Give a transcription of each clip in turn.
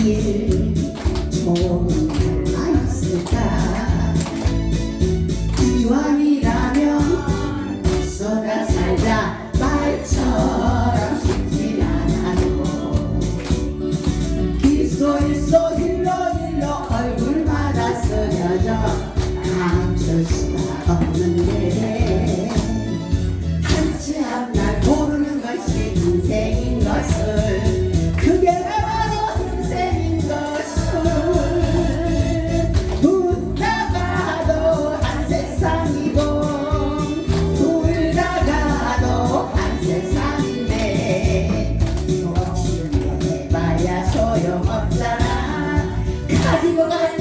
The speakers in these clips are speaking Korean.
길 좋은 sana. Kasi ko ka rin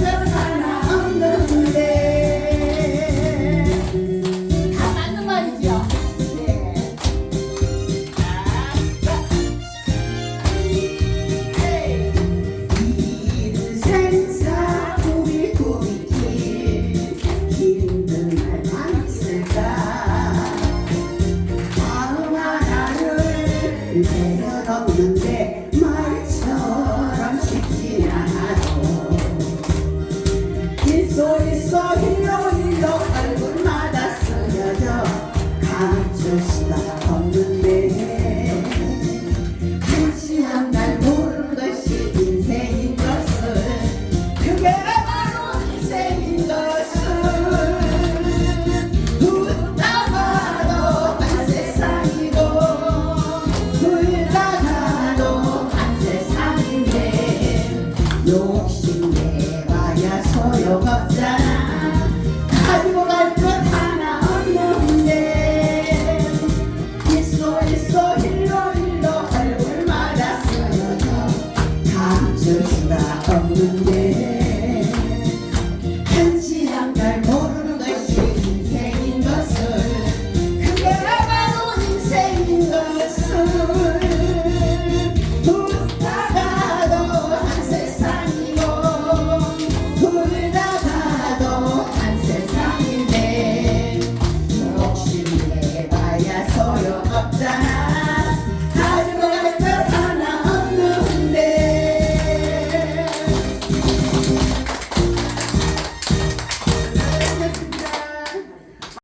서 힐러 힐러 얼굴마다 쓰여져 감출 수가 없는데. 한시한 날 모르는 것이 인생인 것을. 그게 바로 인생인 것을. 웃다 가도 반 세상이고 울다 가도 반 세상인데. 욕심 내봐야 소용없어